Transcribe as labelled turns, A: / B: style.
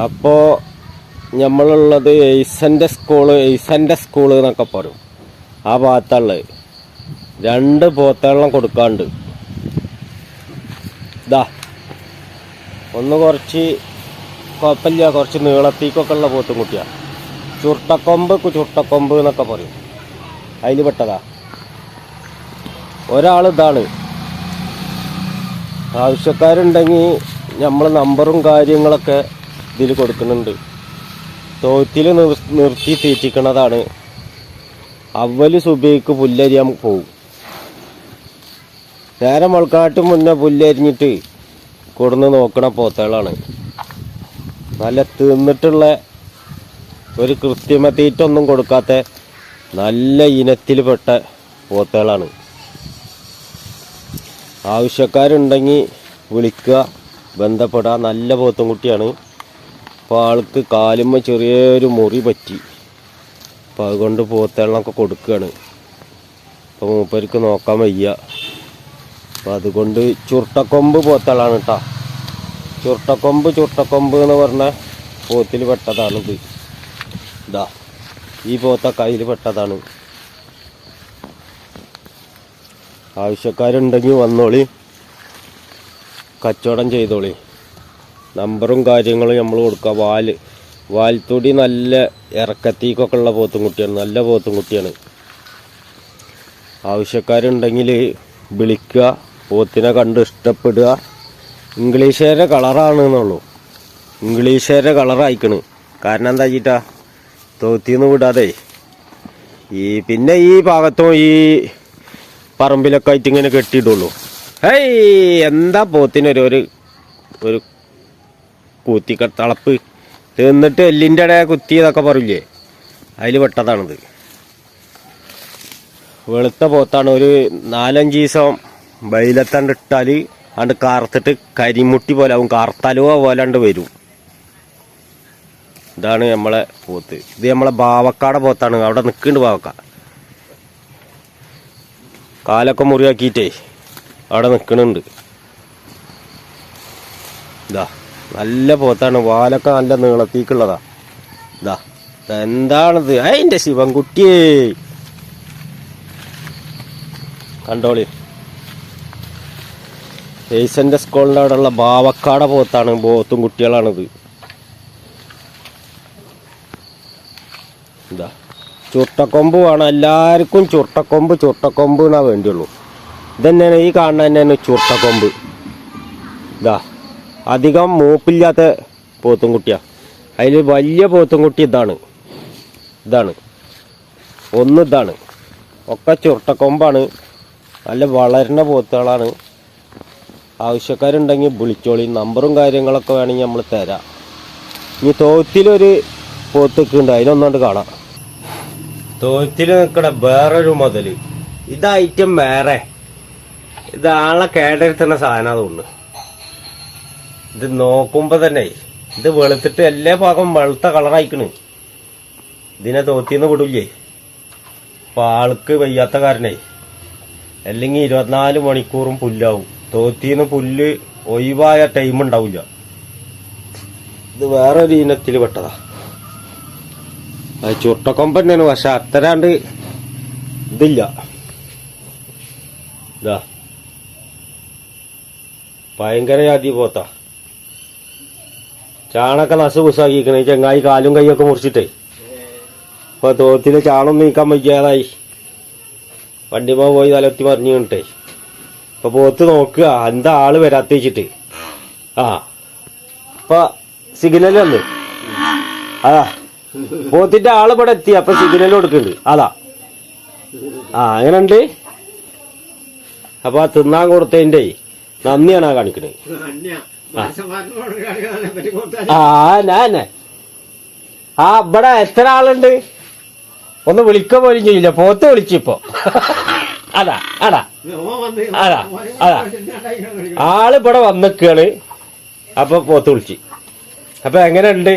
A: അപ്പോൾ നമ്മളുള്ളത് എയ്സന്റെ school എയ്സന്റെ school എന്നൊക്കെ പറയും. ആ ഭാഗത്തുള്ളത്. രണ്ട് പോത്തവെള്ളം കൊടുക്കാണ്ട്. ഇതാ ഒന്ന് കുറച്ച് കുഴപ്പമില്ല. കുറച്ച് നീളത്തേക്കൊക്കെ ഉള്ള പോത്തും കുട്ടിയാ. ചുരുട്ടക്കൊമ്പ് ചുരുട്ടക്കൊമ്പ് എന്നൊക്കെ പറയും. അതിൽ പെട്ടതാ. ഒരാൾ ഇതാണ്. ആവശ്യക്കാരുണ്ടെങ്കിൽ നമ്മൾ നമ്പറും കാര്യങ്ങളൊക്കെ ഇതിൽ കൊടുക്കുന്നുണ്ട്. തോറ്റിൽ നിർത്തി തീറ്റിക്കണതാണ്. അവൽ സുബിക്ക് പുല്ലരിയാൻ പോവും. നേരെ മുൾക്കാട്ട് മുന്നേ പുല്ലരിഞ്ഞിട്ട് കൊടുന്ന് നോക്കണ പോത്തകളാണ്. നല്ല തിന്നിട്ടുള്ള ഒരു കൃത്രിമ തീറ്റൊന്നും കൊടുക്കാത്ത നല്ല ഇനത്തിൽപ്പെട്ട പോത്തകളാണ്. ആവശ്യക്കാരുണ്ടെങ്കിൽ വിളിക്കുക. ബന്ധപ്പെടുക നല്ല പോത്തൻകുട്ടിയാണ് കുട്ടിയാണ് അപ്പോൾ ആൾക്ക് കാലുമ്മ ചെറിയൊരു മുറി പറ്റി. അപ്പോൾ അതുകൊണ്ട് പോത്തേളനൊക്കെ കൊടുക്കുകയാണ് അപ്പോൾ മൂപ്പർക്ക് നോക്കാൻ വയ്യ. അപ്പോൾ അതുകൊണ്ട് ചുരുട്ടക്കൊമ്പ് പോത്തേളാണ് കേട്ടോ ചുരുട്ടക്കൊമ്പ് ചുരുട്ടക്കൊമ്പ് എന്ന് പറഞ്ഞ പോത്തിൽ പെട്ടതാണിത്. ഇതാ ഈ പോത്ത കയ്യിൽ പെട്ടതാണ്. ആവശ്യക്കാരുണ്ടെങ്കിൽ വന്നോളി. കച്ചവടം ചെയ്തോളി. നമ്പറും കാര്യങ്ങളും നമ്മൾ കൊടുക്കുക. വാൽ വാൽത്തൊടി നല്ല ഇറക്കത്തേക്കൊക്കെ ഉള്ള പോത്തും കുട്ടിയാണ്. നല്ല പോത്തും കുട്ടിയാണ്. ആവശ്യക്കാരുണ്ടെങ്കിൽ വിളിക്കുക. പോത്തിനെ കണ്ട് ഇഷ്ടപ്പെടുക. ഇംഗ്ലീഷുകാരുടെ കളറാണ് എന്നുള്ളൂ. ഇംഗ്ലീഷുകാരുടെ കളറായിക്കണ് കാരണം എന്താ വെച്ചിട്ടാ തോത്തിന്ന് വിടാതെ. ഈ പിന്നെ ഈ ഭാഗത്തും ഈ പറമ്പിലൊക്കെ ആയിട്ട് ഇങ്ങനെ കെട്ടിയിട്ടുള്ളൂ ഹേയ് എന്താ പോത്തിനൊരു ഒരു ഒരു കൂത്തി തളപ്പ്. തിന്നിട്ട് എല്ലിന്റെ ഇടയെ കുത്തിയതൊക്കെ പറയില്ലേ? അതിൽ പെട്ടതാണിത്. വെളുത്ത പോത്താണ്. ഒരു നാലഞ്ച് ദിവസം വെയിലത്താണ്ട് ഇട്ടാൽ അണ്ട് കാർത്തിട്ട് കരിമുട്ടി പോലെ ആവും. കാർത്തലുവ പോലാണ്ട് വരും. ഇതാണ് നമ്മളെ പോത്ത്. ഇത് നമ്മളെ ബാവക്കാടെ പോത്താണ്. അവിടെ നിൽക്കുന്നുണ്ട് ബാവക്ക. കാലൊക്കെ മുറിയാക്കിയിട്ടേ അവിടെ നിൽക്കണുണ്ട് ഇതാ. നല്ല പോത്താണ്. വാലൊക്കെ നല്ല നീളത്തേക്കുള്ളതാ. ഇതാ എന്താണത് അതിന്റെ ശിവൻകുട്ടിയേ. കണ്ടോളി. ഏസന്റെ സ്കൂളിന്റെ അവിടെയുള്ള ബാവക്കാട പോത്താണ്. പോത്തും കുട്ടികളാണിത്. എന്താ ചുട്ടക്കൊമ്പ് വേണം. എല്ലാവർക്കും ചുട്ടക്കൊമ്പ് ചുട്ടക്കൊമ്പ് എന്നാ വേണ്ടിയുള്ളൂ. ഇതന്നെയാണ് ഈ കാണുന്ന തന്നെയാണ് ചുട്ടക്കൊമ്പ് ഇതാ അധികം മൂപ്പില്ലാത്ത പോത്തും കുട്ടിയാ അതിൽ വലിയ പോത്തും കുട്ടി ഇതാണ്. ഇതാണ്. ഒന്ന് ഇതാണ്. ഒക്കെ ചുരുട്ടക്കൊമ്പാണ്. നല്ല വളരുന്ന പോത്തുകളാണ്. ആവശ്യക്കാരുണ്ടെങ്കിൽ വിളിച്ചോളി. നമ്പറും കാര്യങ്ങളൊക്കെ വേണമെങ്കിൽ നമ്മൾ തരാം. ഇനി തോത്തിലൊരു പോത്തൊക്കെ ഉണ്ട്. അതിനൊന്നുകൊണ്ട് കാണാം. തോത്തിൽ നിൽക്കണ വേറൊരു മുതൽ ഇത് ഐറ്റം വേറെ. ഇത് ആളെ കേടെടുത്തുന്ന സാധനം തോന്നുന്നു ഇത് നോക്കുമ്പോ തന്നെ ഇത് വെളുത്തിട്ട് എല്ലാ ഭാഗം വെളുത്ത കളറായിക്കണ്. ഇതിനെ തോത്തിന്ന് വിടൂല്ലേ? അപ്പൊ ആൾക്ക് വയ്യാത്ത കാരണേ. അല്ലെങ്കിൽ ഇരുപത്തിനാല് മണിക്കൂറും പുല്ലാവും. തോത്തിന്ന് പുല്ല് ഒഴിവായ ടൈം ഉണ്ടാവില്ല. ഇത് വേറൊരു ഇനത്തിൽ പെട്ടതാ. അത് ചുട്ടക്കൊമ്പ് തന്നെയാണ്. പക്ഷെ അത്തരാണ്ട് ഇതില്ല. ഇതാ. ഭയങ്കര ജാതി പോത്താ. ചാണൊക്കെ നസുകുസാക്കിക്കണ ഈ ചെങ്ങായി കാലും കൈയൊക്കെ മുറിച്ചിട്ടേ. ഇപ്പൊ തോട്ടിലെ ചാണം നീക്കാൻ വയ്യാതായി. വണ്ടിമ പോയി തലത്തി മറിഞ്ഞു കണ്ടേ ഇപ്പൊ പോത്ത് നോക്കുക. എന്താ ആൾ വരാത്തേച്ചിട്ട് ആ. ഇപ്പൊ സിഗ്നൽ വന്ന്. അതാ. പോത്തിന്റെ ആൾ ഇവിടെ എത്തി. അപ്പൊ സിഗ്നൽ കൊടുക്കുന്നുണ്ട്. അതാ. ആ അങ്ങനെ ഉണ്ട് അപ്പൊ ആ തിന്നാൻ കൊടുത്തതിന്റെ നന്ദിയാണ് ആ കാണിക്കണത് ആ. ഞാൻ ആ ഇവിടെ എത്ര ആളുണ്ട്? ഒന്ന് വിളിക്ക പോലും ചെയ്യില്ല. പോത്ത് വിളിച്ചിപ്പോ അതാ അതാ. അതാ അതാ. ആൾ ഇവിടെ വന്നിക്കാണ് അപ്പൊ പോത്ത് വിളിച്ച്. അപ്പൊ എങ്ങനെയുണ്ട്?